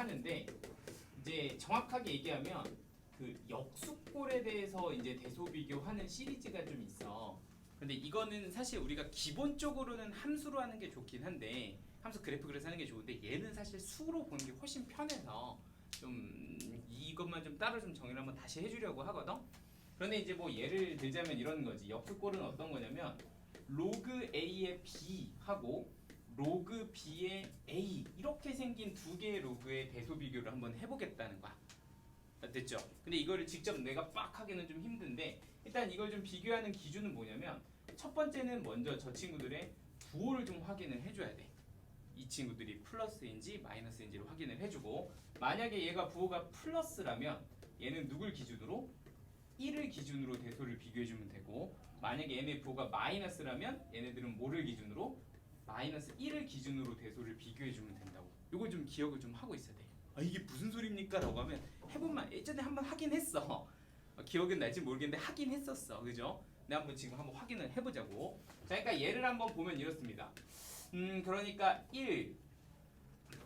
하는데 이제 정확하게 얘기하면 그 역수꼴에 대해서 이제 대소 비교하는 시리즈가 좀 있어. 근데 이거는 사실 우리가 기본적으로는 함수로 하는 게 좋긴 한데 함수 그래프를 하는 게 좋은데 얘는 사실 수로 보는 게 훨씬 편해서 좀 이것만 좀 따로 좀 정리를 한번 다시 해주려고 하거든. 그런데 이제 뭐 예를 들자면 이런 거지. 역수꼴은 어떤 거냐면 로그 a의 b 하고 로그 b의 a 이렇게 생긴 두 개의 로그의 대소 비교를 한번 해보겠다는 거야. 아, 됐죠? 근데 이거를 직접 내가 빡 하기는 좀 힘든데 일단 이걸 좀 비교하는 기준은 뭐냐면 첫 번째는 먼저 저 친구들의 부호를 좀 확인을 해줘야 돼. 이 친구들이 플러스인지 마이너스인지를 확인을 해주고 만약에 얘가 부호가 플러스라면 얘는 누굴 기준으로 1을 기준으로 대소를 비교해주면 되고 만약에 얘네 부호가 마이너스라면 얘네들은 뭐를 기준으로 마이너스 1을 기준으로 대소를 비교해 주면 된다고. 이걸 좀 기억을 좀 하고 있어야 돼. 아, 이게 무슨 소리입니까? 라고 하면 해본만 예전에 한번 하긴 했어. 어, 기억은 날지 모르겠는데 하긴 했었어. 그죠? 내가 한번 지금 한번 확인을 해보자고. 자 그러니까 얘를 한번 보면 이렇습니다. 음 그러니까 1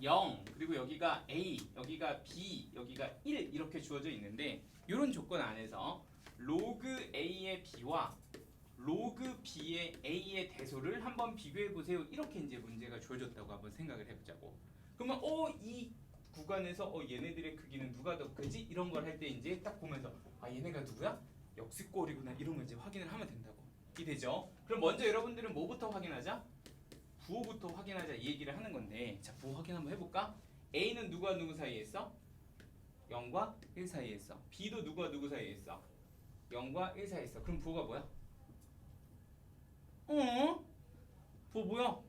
0 그리고 여기가 A 여기가 B 여기가 1 이렇게 주어져 있는데 이런 조건 안에서 로그 A의 B와 로그 B의 A의 대소를 한번 비교해 보세요 이렇게 이제 문제가 주어졌다고 한번 생각을 해보자고 그러면 어이 구간에서 어 얘네들의 크기는 누가 더 크지 이런 걸 할 때 이제 딱 보면서 아 얘네가 누구야 역수꼴이구나 이런 걸 이제 확인을 하면 된다고 이해되죠? 그럼 먼저 여러분들은 뭐부터 확인하자? 부호부터 확인하자 이 얘기를 하는 건데 자 부호 확인 한번 해볼까? A는 누구와 누구 사이에 있어? 0과 1 사이에 있어 B도 누구와 누구 사이에 있어? 0과 1 사이에 있어 그럼 부호가 뭐야? 어? 부호 뭐야?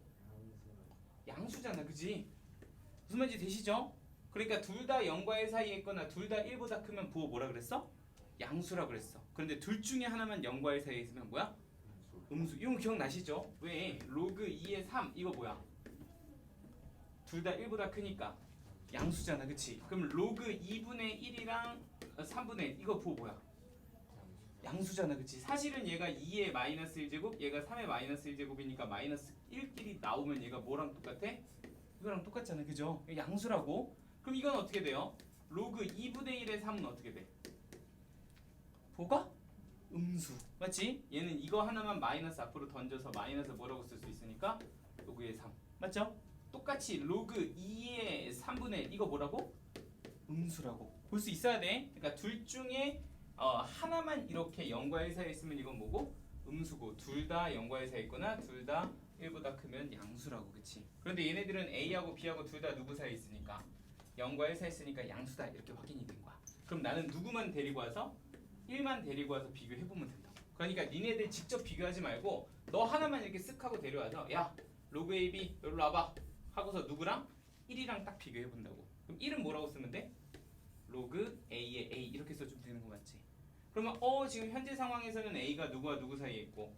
양수잖아 그지? 무슨 말인지 되시죠? 그러니까 둘 다 0과 1 사이에 있거나 둘 다 1보다 크면 부호 뭐라 그랬어? 양수라 그랬어 그런데 둘 중에 하나만 0과 1 사이에 있으면 뭐야? 음수 이거 기억나시죠? 왜? 로그 2의 3 이거 뭐야? 둘 다 1보다 크니까 양수잖아 그치? 그럼 로그 2분의 1이랑 3분의 1 이거 부호 뭐야? 양수잖아 그치? 사실은 얘가 2의 마이너스 1제곱 얘가 3의 마이너스 1제곱이니까 마이너스 1끼리 나오면 얘가 뭐랑 똑같아? 이거랑 똑같잖아 그죠? 양수라고 그럼 이건 어떻게 돼요? 로그 2분의 1의 3은 어떻게 돼? 부호가? 음수 맞지? 얘는 이거 하나만 마이너스 앞으로 던져서 마이너스 뭐라고 쓸 수 있으니까 로그의 3 맞죠? 똑같이 로그 2의 3분의 1 이거 뭐라고? 음수라고 볼 수 있어야 돼 그러니까 둘 중에 어, 하나만 이렇게 0과 1 사이에 있으면 이건 뭐고? 음수고 둘다 0과 1 사이에 있거나 둘 다 1보다 크면 양수라고 그치? 그런데 얘네들은 A하고 B하고 둘 다 누구 사이에 있으니까 0과 1 사이에 있으니까 양수다 이렇게 확인이 된 거야 그럼 나는 누구만 데리고 와서 1만 데리고 와서 비교해보면 된다. 그러니까 니네들 직접 비교하지 말고 너 하나만 이렇게 쓱 하고 데려와서 야 로그 AB 여기로 와봐 하고서 누구랑 1이랑 딱 비교해본다고. 그럼 1은 뭐라고 쓰면 돼? 로그 A의 A 이렇게 써주면 되는 거 맞지? 그러면 어 지금 현재 상황에서는 A가 누구와 누구 사이에 있고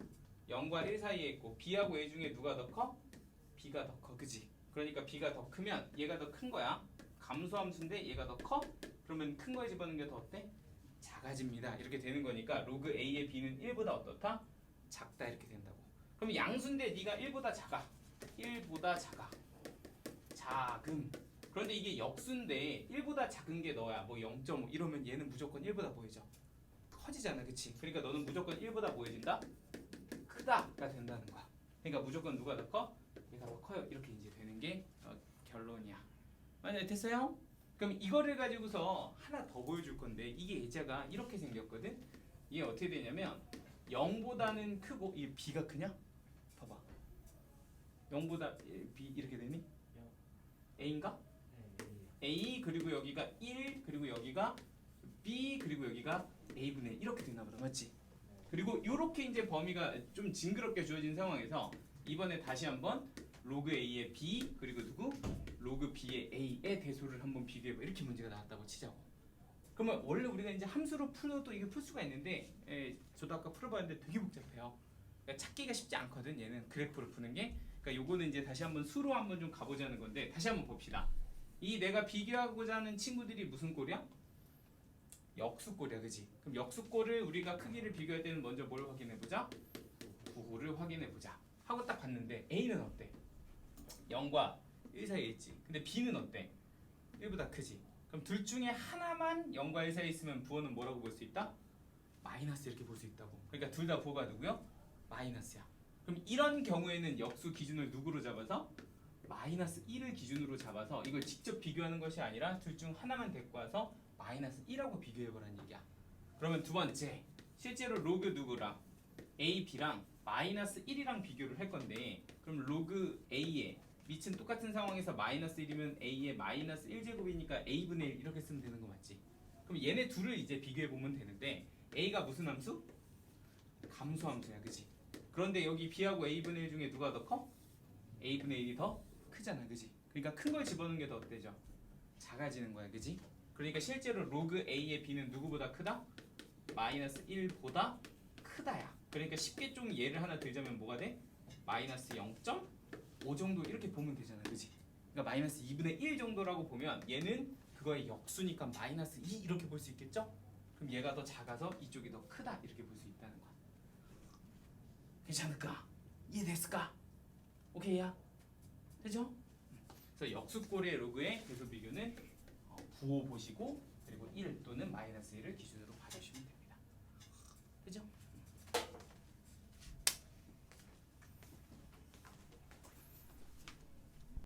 0과 1 사이에 있고 B하고 A 중에 누가 더 커? B가 더 커, 그지? 그러니까 B가 더 크면 얘가 더 큰 거야. 감소함수인데 얘가 더 커? 그러면 큰 거에 집어넣는 게 더 어때? 작아집니다. 이렇게 되는 거니까 로그 A의 B는 1보다 어떻다? 작다 이렇게 된다고. 그럼 양수인데 네가 1보다 작아. 1보다 작아. 작음. 그런데 이게 역수인데 1보다 작은 게 너야. 뭐 0.5 이러면 얘는 무조건 1보다 보이죠. 커지잖아. 그치? 그러니까 너는 무조건 1보다 보여진다? 크다가 된다는 거야. 그러니까 무조건 누가 더 커? 얘가 더 커요. 이렇게 이제 되는 게 어, 결론이야. 맞아요. 됐어요? 그럼 이거를 가지고서 하나 더 보여줄 건데 이게 예자가 이렇게 생겼거든. 이게 어떻게 되냐면 0보다는 크고 이 b가 크냐? 봐봐. 0보다 b 이렇게 되니? a인가? a 그리고 여기가 1 그리고 여기가 b 그리고 여기가 a분의 1 이렇게 되나 보다 맞지? 그리고 이렇게 이제 범위가 좀 징그럽게 주어진 상황에서 이번에 다시 한번 로그 a의 b 그리고 누구 로그 b의 a의 대소를 한번 비교해봐 이렇게 문제가 나왔다고 치자고. 그러면 원래 우리가 이제 함수로 풀어도 이게 풀 수가 있는데 에, 저도 아까 풀어봤는데 되게 복잡해요. 그러니까 찾기가 쉽지 않거든 얘는 그래프를 푸는 게. 그러니까 요거는 이제 다시 한번 수로 한번 좀 가보자는 건데 다시 한번 봅시다. 이 내가 비교하고자 하는 친구들이 무슨 꼴이야? 역수꼴이야, 그지? 그럼 역수꼴을 우리가 크기를 비교할 때는 먼저 뭘 확인해 보자? 부호를 확인해 보자. 하고 딱 봤는데 A는 어때? 0과 1 사이에 있지. 근데 B는 어때? 1보다 크지. 그럼 둘 중에 하나만 0과 1 사이에 있으면 부호는 뭐라고 볼 수 있다? 마이너스 이렇게 볼 수 있다고. 그러니까 둘 다 부호가 누구요? 마이너스야. 그럼 이런 경우에는 역수 기준을 누구로 잡아서? 마이너스 1을 기준으로 잡아서 이걸 직접 비교하는 것이 아니라 둘 중 하나만 데리고 와서 마이너스 1하고 비교해보라는 얘기야. 그러면 두 번째, 실제로 로그 누구랑 a, b랑 마이너스 1이랑 비교를 할 건데 그럼 로그 a의 밑은 똑같은 상황에서 마이너스 1이면 a의 마이너스 1제곱이니까 a분의 1 이렇게 쓰면 되는 거 맞지? 그럼 얘네 둘을 이제 비교해 보면 되는데 a가 무슨 함수? 감소함수야 그지? 그런데 여기 b하고 a분의 1 중에 누가 더 커? a분의 1이 더 크잖아 그지? 그러니까 큰 걸 집어넣는 게 더 어때죠? 작아지는 거야 그지? 그러니까 실제로 로그 a의 b는 누구보다 크다? 마이너스 1보다 크다야 그러니까 쉽게 좀 예를 하나 들자면 뭐가 돼? 마이너스 0.5 정도 이렇게 보면 되잖아 그지? 그러니까 마이너스 2분의 1 정도라고 보면 얘는 그거의 역수니까 마이너스 2 이렇게 볼 수 있겠죠? 그럼 얘가 더 작아서 이쪽이 더 크다 이렇게 볼 수 있다는 거야 괜찮을까? 이해됐을까? 오케이야? 되죠? 그래서 역수꼴의 로그의 배수 비교는 어, 부호 보시고 그리고 1 또는 마이너스 1을 기준으로 봐주시면 돼요